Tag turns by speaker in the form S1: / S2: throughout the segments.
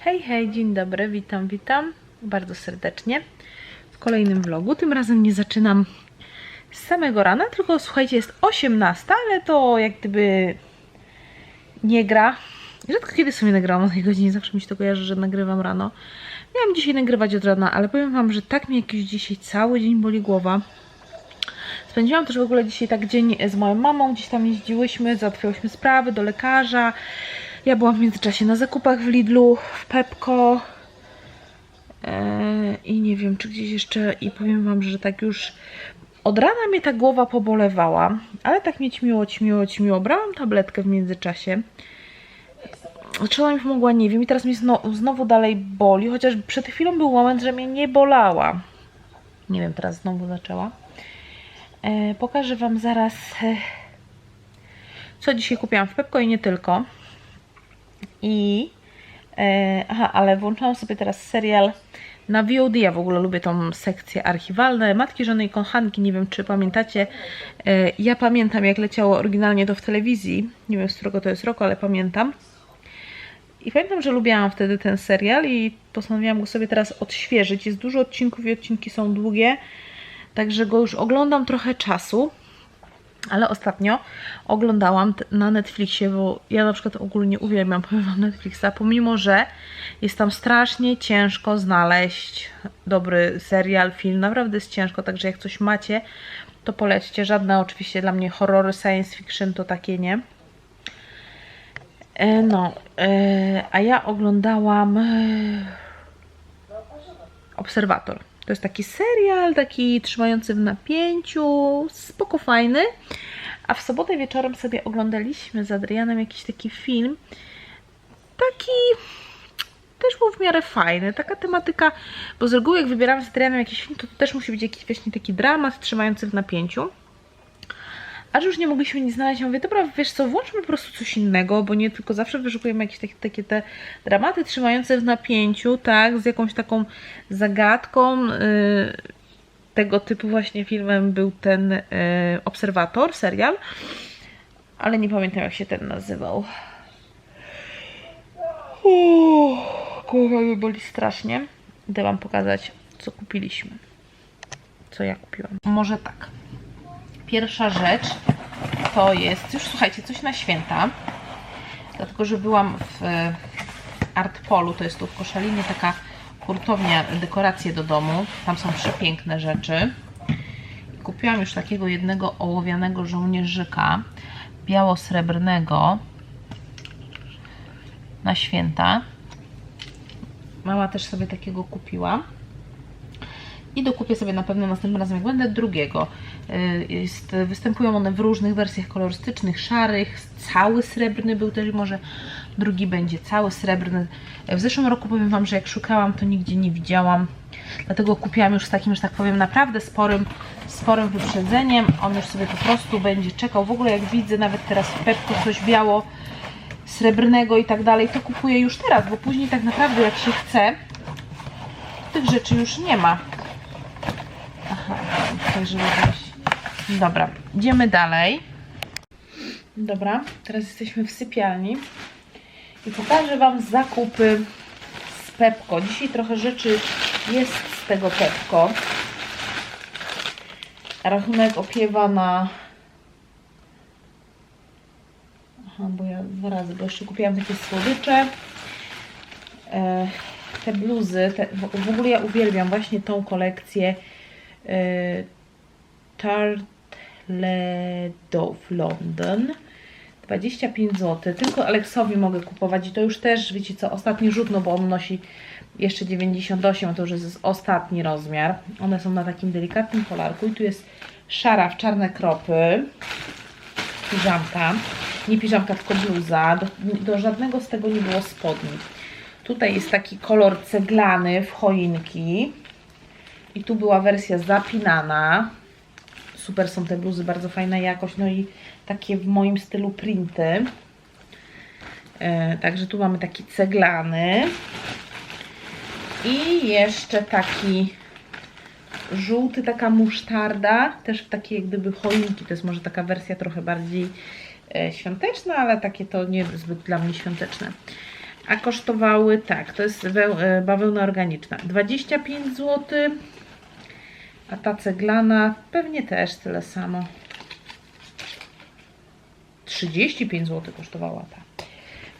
S1: Hej, hej, dzień dobry, witam, witam bardzo serdecznie w kolejnym vlogu. Tym razem nie zaczynam z samego rana, tylko słuchajcie, jest 18, ale to jak gdyby nie gra. Rzadko kiedy sobie nagrałam o tej godzinie, zawsze mi się to kojarzy, że nagrywam rano. Miałam dzisiaj nagrywać od rana, ale powiem Wam, że tak mi jakiś dzisiaj cały dzień boli głowa. Spędziłam też w ogóle dzisiaj tak dzień z moją mamą, gdzieś tam jeździłyśmy, załatwiałyśmy sprawy do lekarza. Ja byłam w międzyczasie na zakupach w Lidlu, w Pepko eee, i nie wiem, czy gdzieś jeszcze i powiem Wam, że tak już od rana mnie ta głowa pobolewała, ale tak mnie ćmiło, ćmiło, ćmiło. Brałam tabletkę w międzyczasie. Czy ona mi pomogła? Nie wiem. I teraz mnie znowu, znowu dalej boli, chociaż przed chwilą był moment, że mnie nie bolała. Nie wiem, teraz znowu zaczęła. E, pokażę Wam zaraz, e, co dzisiaj kupiłam w Pepko i nie tylko. I e, aha, ale włączałam sobie teraz serial na VOD. Ja w ogóle lubię tą sekcję archiwalne. Matki, żony i kochanki. Nie wiem, czy pamiętacie. E, ja pamiętam, jak leciało oryginalnie to w telewizji. Nie wiem, z którego to jest roku, ale pamiętam. I pamiętam, że lubiłam wtedy ten serial i postanowiłam go sobie teraz odświeżyć. Jest dużo odcinków i odcinki są długie, także go już oglądam trochę czasu. Ale ostatnio oglądałam na Netflixie, bo ja na przykład ogólnie uwielbiam, powiem wam, Netflixa, pomimo, że jest tam strasznie ciężko znaleźć dobry serial, film, naprawdę jest ciężko, także jak coś macie, to polećcie. Żadne oczywiście dla mnie horrory, science fiction to takie nie. E, No, e, a ja oglądałam e, Obserwator. To jest taki serial, taki trzymający w napięciu, spoko fajny. A w sobotę wieczorem sobie oglądaliśmy z Adrianem jakiś taki film. Taki też był w miarę fajny. Taka tematyka, bo z reguły jak wybieramy z Adrianem jakiś film, to, też musi być jakiś właśnie taki dramat trzymający w napięciu. A już nie mogliśmy nic znaleźć, ja mówię, dobra, wiesz co, włączmy po prostu coś innego, bo nie tylko zawsze wyszukujemy jakieś takie, takie te dramaty trzymające w napięciu, tak, z jakąś taką zagadką. Yy, tego typu właśnie filmem był ten yy, Obserwator, serial, ale nie pamiętam jak się ten nazywał. Uuu, głowa mi boli strasznie. Idę Wam pokazać, co kupiliśmy. Co ja kupiłam. Może tak. Pierwsza rzecz to jest, już słuchajcie, coś na święta. Dlatego, że byłam w Artpolu, to jest tu w Koszalinie taka hurtownia, dekoracje do domu. Tam są przepiękne rzeczy. Kupiłam już takiego jednego ołowianego żołnierzyka biało-srebrnego na święta. Mama też sobie takiego kupiła. I dokupię sobie na pewno następnym razem, jak będę, drugiego. Y, Jest, występują one w różnych wersjach kolorystycznych, szarych, cały srebrny był też, może drugi będzie cały srebrny. W zeszłym roku powiem Wam, że jak szukałam, to nigdzie nie widziałam. Dlatego kupiłam już z takim, że tak powiem, naprawdę sporym, sporym wyprzedzeniem. On już sobie po prostu będzie czekał. W ogóle jak widzę nawet teraz w Pepku coś biało, srebrnego i tak dalej, to kupuję już teraz, bo później tak naprawdę jak się chce, tych rzeczy już nie ma. Dobra, idziemy dalej. Dobra, teraz jesteśmy w sypialni i pokażę Wam zakupy z Pepko. Dzisiaj trochę rzeczy jest z tego Pepko. Rachunek opiewa na... Aha, bo ja dwa razy, bo jeszcze kupiłam takie słodycze. E, te bluzy, te, w ogóle ja uwielbiam właśnie tą kolekcję e, Tartledove London 25 zł, tylko Aleksowi mogę kupować i to już też, wiecie co, ostatni rzut, no bo on nosi jeszcze 98, to już jest ostatni rozmiar. One są na takim delikatnym polarku i tu jest szara w czarne kropy, piżamka, nie piżamka, tylko bluza, do, do żadnego z tego nie było spodni. Tutaj jest taki kolor ceglany w choinki. I tu była wersja zapinana. Super są te bluzy, bardzo fajna jakość. No i takie w moim stylu printy. E, także tu mamy taki ceglany. I jeszcze taki żółty, taka musztarda. Też w takiej jak gdyby choinki. To jest może taka wersja trochę bardziej e, świąteczna, ale takie to nie zbyt dla mnie świąteczne. A kosztowały, tak, to jest e, bawełna organiczna, 25 zł. A ta ceglana pewnie też tyle samo. 35 zł kosztowała ta.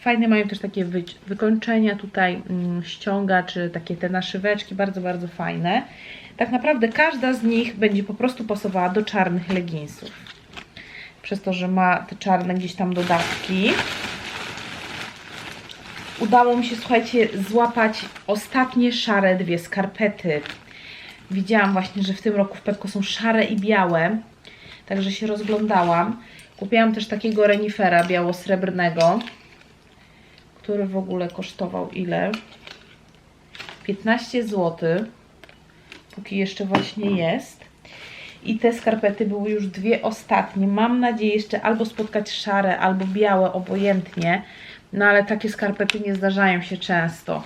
S1: Fajne mają też takie wy, wykończenia tutaj, mm, ściąga, czy takie te naszyweczki, bardzo, bardzo fajne. Tak naprawdę każda z nich będzie po prostu pasowała do czarnych leginsów. Przez to, że ma te czarne gdzieś tam dodatki. Udało mi się, słuchajcie, złapać ostatnie szare dwie skarpety. Widziałam właśnie, że w tym roku w Pepko są szare i białe. Także się rozglądałam. Kupiłam też takiego renifera biało-srebrnego, który w ogóle kosztował ile? 15 zł. Póki jeszcze właśnie jest. I te skarpety były już dwie ostatnie. Mam nadzieję jeszcze albo spotkać szare, albo białe, obojętnie. No ale takie skarpety nie zdarzają się często.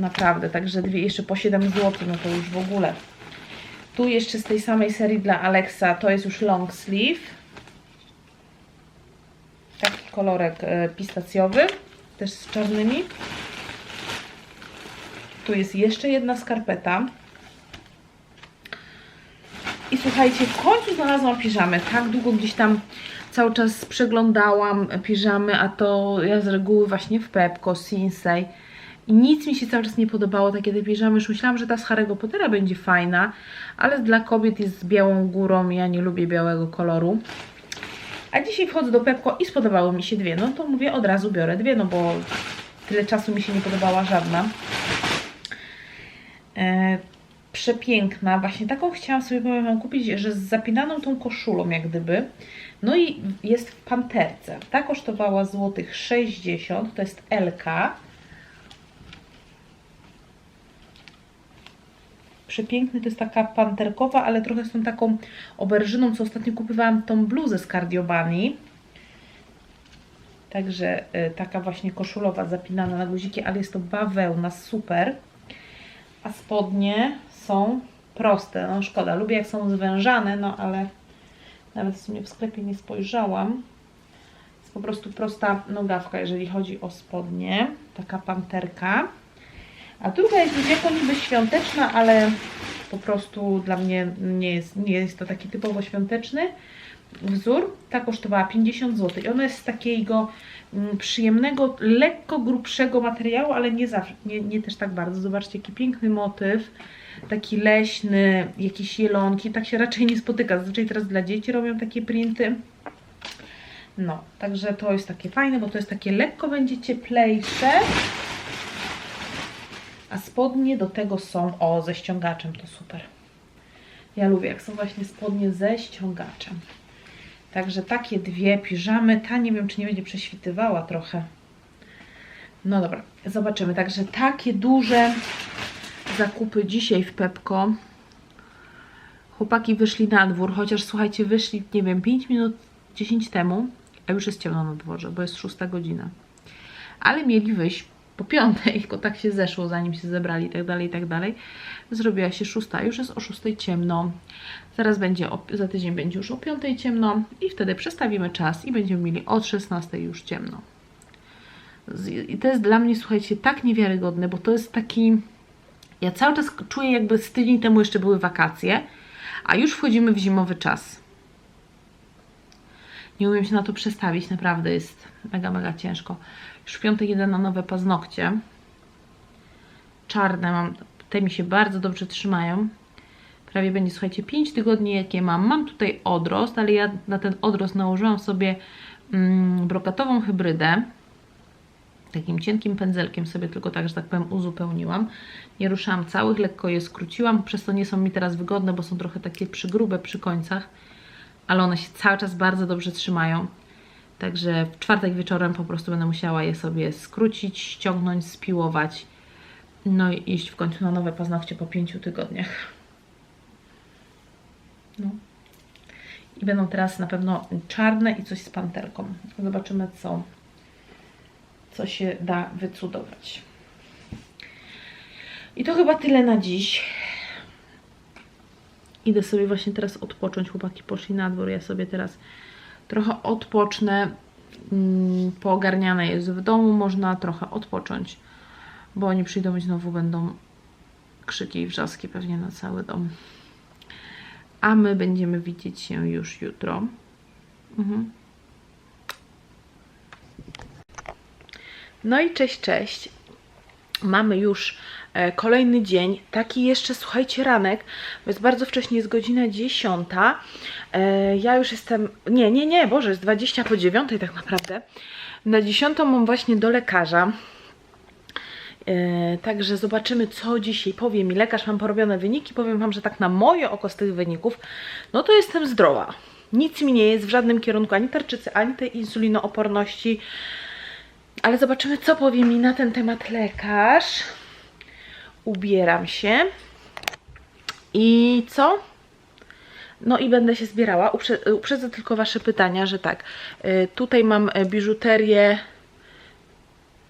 S1: Naprawdę, także dwie jeszcze po 7 zł, no to już w ogóle. Tu jeszcze z tej samej serii dla Alexa, to jest już long sleeve. Taki kolorek e, pistacjowy, też z czarnymi. Tu jest jeszcze jedna skarpeta. I słuchajcie, w końcu znalazłam piżamę. Tak długo gdzieś tam cały czas przeglądałam piżamy, a to ja z reguły właśnie w Pepko, Sinsei. I nic mi się cały czas nie podobało, takie te piżamy. Już myślałam, że ta z Harry'ego Pottera będzie fajna, ale dla kobiet jest z białą górą. Ja nie lubię białego koloru. A dzisiaj wchodzę do Pepko i spodobały mi się dwie. No to mówię, od razu biorę dwie, no bo tyle czasu mi się nie podobała żadna. E, przepiękna. Właśnie taką chciałam sobie powiem wam kupić, że z zapinaną tą koszulą jak gdyby. No i jest w panterce. Ta kosztowała złotych 60, to jest LK. Przepiękny, to jest taka panterkowa, ale trochę z tą taką oberżyną, co ostatnio kupowałam tą bluzę z Cardiobani. Także y, taka właśnie koszulowa, zapinana na guziki, ale jest to bawełna, super. A spodnie są proste, no szkoda, lubię jak są zwężane, no ale nawet w sumie w sklepie nie spojrzałam. Jest po prostu prosta nogawka, jeżeli chodzi o spodnie, taka panterka. A druga jest jako niby świąteczna, ale po prostu dla mnie nie jest, nie jest to taki typowo świąteczny wzór. Ta kosztowała 50 zł i ona jest z takiego mm, przyjemnego, lekko grubszego materiału, ale nie, zawsze, nie, nie też tak bardzo. Zobaczcie, jaki piękny motyw, taki leśny, jakieś jelonki, tak się raczej nie spotyka. Zazwyczaj teraz dla dzieci robią takie printy. No, także to jest takie fajne, bo to jest takie lekko będzie cieplejsze. A spodnie do tego są, o, ze ściągaczem, to super. Ja lubię, jak są właśnie spodnie ze ściągaczem. Także takie dwie piżamy. Ta nie wiem, czy nie będzie prześwitywała trochę. No dobra, zobaczymy. Także takie duże zakupy dzisiaj w Pepko. Chłopaki wyszli na dwór, chociaż słuchajcie, wyszli, nie wiem, 5 minut, 10 temu, a już jest ciemno na dworze, bo jest 6 godzina. Ale mieli wyjść po piątej, tylko tak się zeszło, zanim się zebrali i tak dalej, i tak dalej. Zrobiła się szósta, już jest o szóstej ciemno. Zaraz będzie, o, za tydzień będzie już o piątej ciemno i wtedy przestawimy czas i będziemy mieli od 16 już ciemno. I to jest dla mnie, słuchajcie, tak niewiarygodne, bo to jest taki... Ja cały czas czuję, jakby z tydzień temu jeszcze były wakacje, a już wchodzimy w zimowy czas. Nie umiem się na to przestawić, naprawdę jest mega, mega ciężko. Już w piątek jedę na nowe paznokcie. Czarne mam, te mi się bardzo dobrze trzymają. Prawie będzie, słuchajcie, 5 tygodni jakie mam. Mam tutaj odrost, ale ja na ten odrost nałożyłam sobie mm, brokatową hybrydę. Takim cienkim pędzelkiem sobie tylko tak, że tak powiem, uzupełniłam. Nie ruszałam całych, lekko je skróciłam, przez to nie są mi teraz wygodne, bo są trochę takie przygrube przy końcach, ale one się cały czas bardzo dobrze trzymają. Także w czwartek wieczorem po prostu będę musiała je sobie skrócić, ściągnąć, spiłować. No i iść w końcu na nowe paznokcie po pięciu tygodniach. No. I będą teraz na pewno czarne i coś z panterką. Zobaczymy, co, co się da wycudować. I to chyba tyle na dziś. Idę sobie właśnie teraz odpocząć. Chłopaki poszli na dwór. Ja sobie teraz trochę odpocznę. mm, poogarniane jest w domu, można trochę odpocząć, bo oni przyjdą i znowu będą krzyki i wrzaski pewnie na cały dom. A my będziemy widzieć się już jutro. Mhm. No i cześć, cześć. Mamy już e, kolejny dzień, taki jeszcze, słuchajcie, ranek, bo jest bardzo wcześnie, jest godzina 10. E, ja już jestem, nie, nie, nie, Boże, jest 20 po 9 tak naprawdę. Na 10 mam właśnie do lekarza. E, Także zobaczymy, co dzisiaj powie mi lekarz. Mam porobione wyniki. Powiem Wam, że tak na moje oko z tych wyników, no to jestem zdrowa. Nic mi nie jest w żadnym kierunku, ani tarczycy, ani tej insulinooporności. Ale zobaczymy, co powie mi na ten temat lekarz. Ubieram się. I co? No i będę się zbierała. Uprze uprzedzę tylko Wasze pytania, że tak. y, tutaj mam y, biżuterię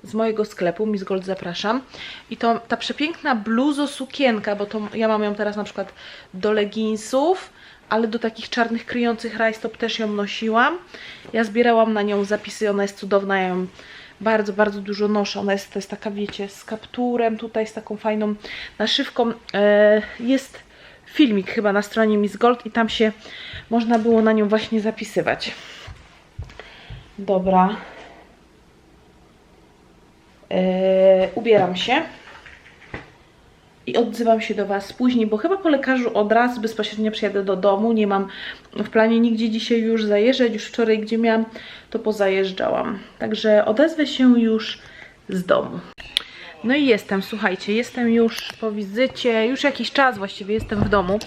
S1: z mojego sklepu, Miss Gold zapraszam. I to ta przepiękna bluzo sukienka, bo to ja mam ją teraz na przykład do leginsów, ale do takich czarnych kryjących rajstop też ją nosiłam. Ja zbierałam na nią zapisy, ona jest cudowna, ja ją bardzo, bardzo dużo noszę. Ona jest, to jest taka, wiecie, z kapturem, tutaj z taką fajną naszywką. E, jest filmik chyba na stronie Miss Gold i tam się można było na nią właśnie zapisywać. Dobra. E, ubieram się i odzywam się do Was później, bo chyba po lekarzu od razu bezpośrednio przyjadę do domu. Nie mam w planie nigdzie dzisiaj już zajeżdżać. Już wczoraj, gdzie miałam, to pozajeżdżałam. Także odezwę się już z domu. No i jestem, słuchajcie, jestem już po wizycie, już jakiś czas właściwie jestem w domu.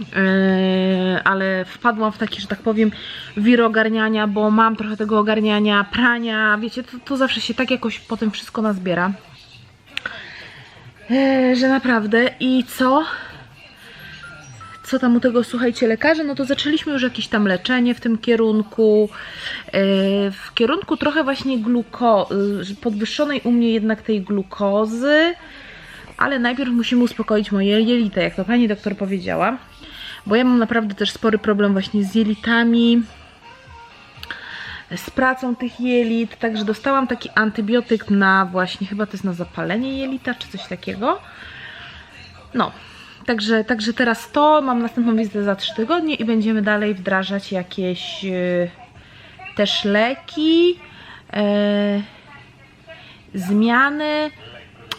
S1: Yy, ale wpadłam w taki, że tak powiem, wir ogarniania, bo mam trochę tego ogarniania, prania, wiecie, to, to zawsze się tak jakoś potem wszystko nazbiera. Eee, że naprawdę. I co? Co tam u tego, słuchajcie, lekarza? No to zaczęliśmy już jakieś tam leczenie w tym kierunku. Eee, w kierunku trochę właśnie gluko... y, podwyższonej u mnie jednak tej glukozy. Ale najpierw musimy uspokoić moje jelita, jak to pani doktor powiedziała. Bo ja mam naprawdę też spory problem właśnie z jelitami z pracą tych jelit, także dostałam taki antybiotyk na właśnie, chyba to jest na zapalenie jelita, czy coś takiego. No, także, także teraz to, mam następną wizytę za 3 tygodnie i będziemy dalej wdrażać jakieś yy, też leki, yy, zmiany,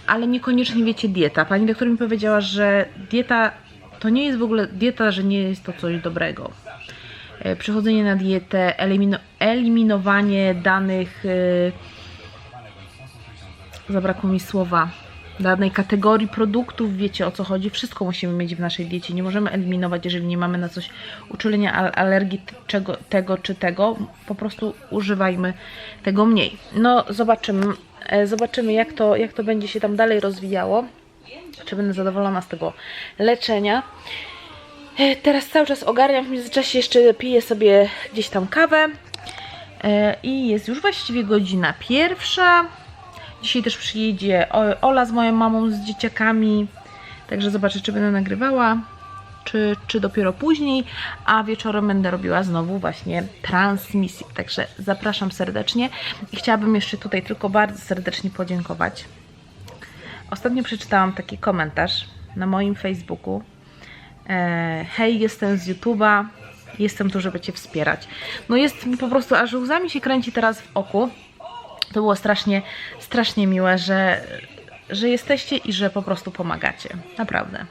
S1: ale niekoniecznie wiecie dieta. Pani doktor mi powiedziała, że dieta to nie jest w ogóle dieta, że nie jest to coś dobrego e, przechodzenie na dietę, elimino, eliminowanie danych, e, zabrakło mi słowa, danej kategorii produktów, wiecie o co chodzi, wszystko musimy mieć w naszej diecie, nie możemy eliminować, jeżeli nie mamy na coś uczulenia, al- alergii czego, tego czy tego, po prostu używajmy tego mniej. No zobaczymy, e, zobaczymy jak to, jak to będzie się tam dalej rozwijało, czy będę zadowolona z tego leczenia. E, Teraz cały czas ogarniam, w międzyczasie jeszcze piję sobie gdzieś tam kawę E, i jest już właściwie godzina pierwsza. Dzisiaj też przyjedzie Ola z moją mamą, z dzieciakami, także zobaczę, czy będę nagrywała, czy, czy dopiero później, a wieczorem będę robiła znowu właśnie transmisję, także zapraszam serdecznie i chciałabym jeszcze tutaj tylko bardzo serdecznie podziękować. Ostatnio przeczytałam taki komentarz na moim Facebooku, E, hej, jestem z YouTube'a, jestem tu, żeby Cię wspierać. No jest mi po prostu, aż łzami się kręci teraz w oku. To było strasznie, strasznie miłe, że, że jesteście i że po prostu pomagacie. Naprawdę.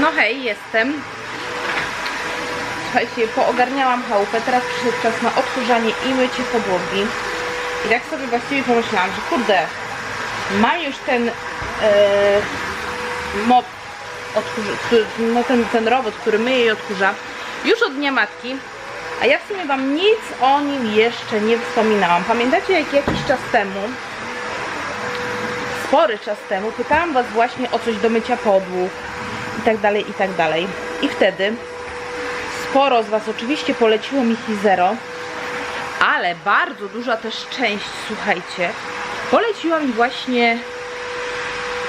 S1: No hej, jestem. Słuchajcie, poogarniałam chałupę, teraz przyszedł czas na odkurzanie i mycie podłogi. I tak sobie właściwie pomyślałam, że kurde, mam już ten e, mop, no ten, ten robot, który myje i odkurza, już od dnia matki, a ja w sumie Wam nic o nim jeszcze nie wspominałam. Pamiętacie, jak jakiś czas temu, spory czas temu, pytałam Was właśnie o coś do mycia podłóg. tak dalej, i tak dalej. I wtedy sporo z Was oczywiście poleciło mi Hizero, ale bardzo duża też część, słuchajcie, poleciła mi właśnie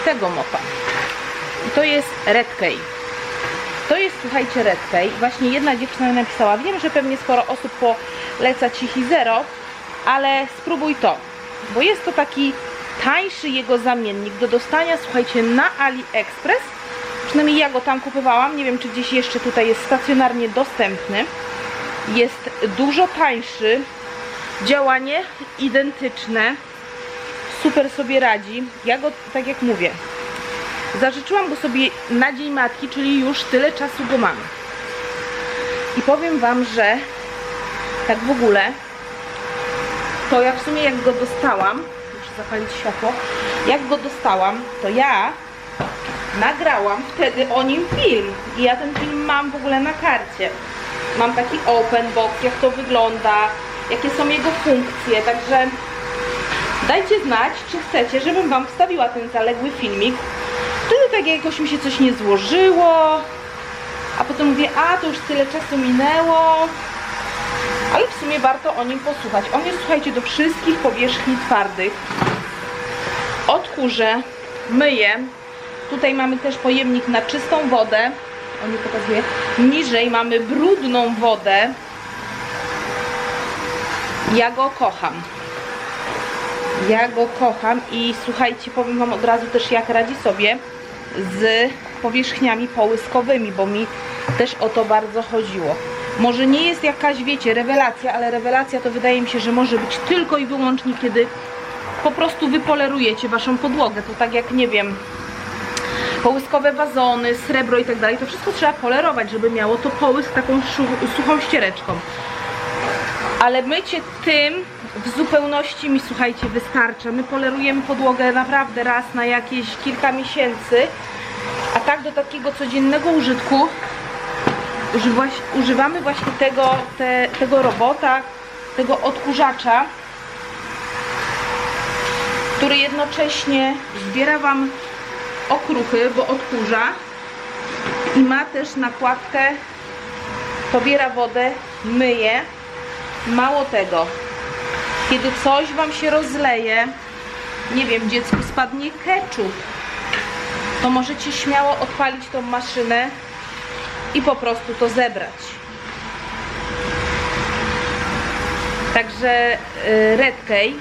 S1: tego mopa. I to jest Red Key. To jest, słuchajcie, Red Key. Właśnie jedna dziewczyna mi napisała, wiem, że pewnie sporo osób poleca Ci Hizero, ale spróbuj to, bo jest to taki tańszy jego zamiennik do dostania, słuchajcie, na AliExpress. Przynajmniej ja go tam kupowałam, nie wiem, czy gdzieś jeszcze tutaj jest stacjonarnie dostępny. Jest dużo tańszy, działanie identyczne, super sobie radzi. Ja go, tak jak mówię, zażyczyłam go sobie na Dzień Matki, czyli już tyle czasu go mam. I powiem Wam, że tak w ogóle, to ja w sumie jak go dostałam, muszę zapalić światło, jak go dostałam, to ja nagrałam wtedy o nim film. I ja ten film mam w ogóle na karcie. Mam taki open box, jak to wygląda, jakie są jego funkcje, także dajcie znać, czy chcecie, żebym Wam wstawiła ten zaległy filmik. Wtedy tak jakoś mi się coś nie złożyło, a potem mówię, a to już tyle czasu minęło, ale w sumie warto o nim posłuchać. On jest, słuchajcie, do wszystkich powierzchni twardych. Odkurzę, myję. Tutaj mamy też pojemnik na czystą wodę. On nie pokazuje. Niżej mamy brudną wodę. Ja go kocham. Ja go kocham i słuchajcie, powiem Wam od razu też jak radzi sobie z powierzchniami połyskowymi, bo mi też o to bardzo chodziło. Może nie jest jakaś, wiecie, rewelacja, ale rewelacja to wydaje mi się, że może być tylko i wyłącznie, kiedy po prostu wypolerujecie Waszą podłogę. To tak jak, nie wiem, połyskowe wazony, srebro i tak dalej, to wszystko trzeba polerować, żeby miało to połysk taką suchą ściereczką. Ale mycie tym w zupełności mi, słuchajcie, wystarcza. My polerujemy podłogę naprawdę raz na jakieś kilka miesięcy, a tak do takiego codziennego użytku używa, używamy właśnie tego, te, tego robota, tego odkurzacza, który jednocześnie zbiera Wam okruchy, bo odkurza i ma też nakładkę, pobiera wodę, myje. Mało tego, kiedy coś Wam się rozleje, nie wiem, dziecku spadnie ketchup, to możecie śmiało odpalić tą maszynę i po prostu to zebrać. Także y, Red Key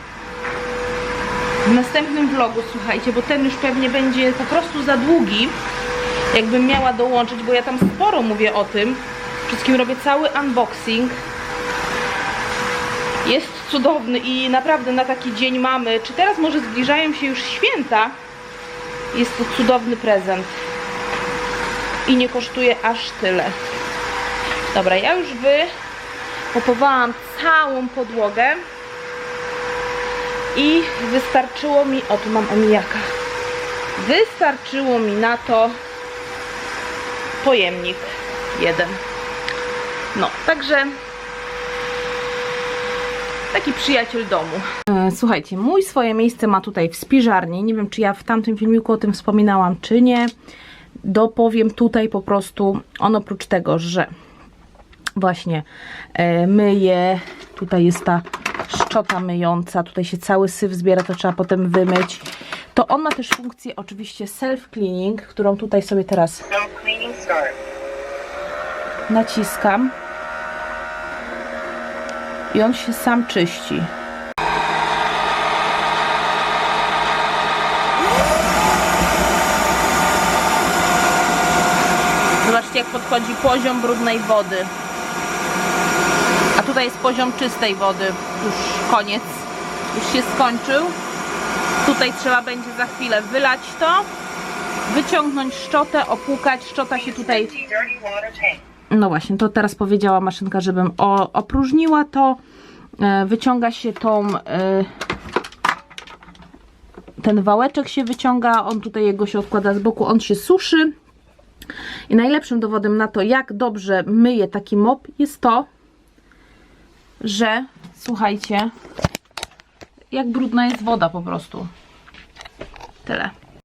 S1: w następnym vlogu, słuchajcie, bo ten już pewnie będzie po prostu za długi, jakbym miała dołączyć, bo ja tam sporo mówię o tym. Wszystkim robię cały unboxing. Jest cudowny i naprawdę na taki dzień mamy, czy teraz może zbliżają się już święta, jest to cudowny prezent. I nie kosztuje aż tyle. Dobra, ja już wy popowałam całą podłogę i wystarczyło mi, o tu mam omijaka, wystarczyło mi na to pojemnik jeden. No, także taki przyjaciel domu. E, Słuchajcie, mój swoje miejsce ma tutaj w spiżarni. Nie wiem, czy ja w tamtym filmiku o tym wspominałam, czy nie. Dopowiem tutaj po prostu, on oprócz tego, że właśnie e, myję, tutaj jest ta szczota myjąca, tutaj się cały syf zbiera, to trzeba potem wymyć. To on ma też funkcję oczywiście self-cleaning, którą tutaj sobie teraz naciskam i on się sam czyści. Zobaczcie jak podchodzi poziom brudnej wody. Tutaj jest poziom czystej wody. Już koniec. Już się skończył. Tutaj trzeba będzie za chwilę wylać to, wyciągnąć szczotę, opłukać. Szczota się tutaj no właśnie, to teraz powiedziała maszynka, żebym opróżniła to. E, wyciąga się tą. E, ten wałeczek się wyciąga, on tutaj jego się odkłada z boku, on się suszy. I najlepszym dowodem na to, jak dobrze myje taki mop, jest to, że słuchajcie, jak brudna jest woda po prostu. Tyle.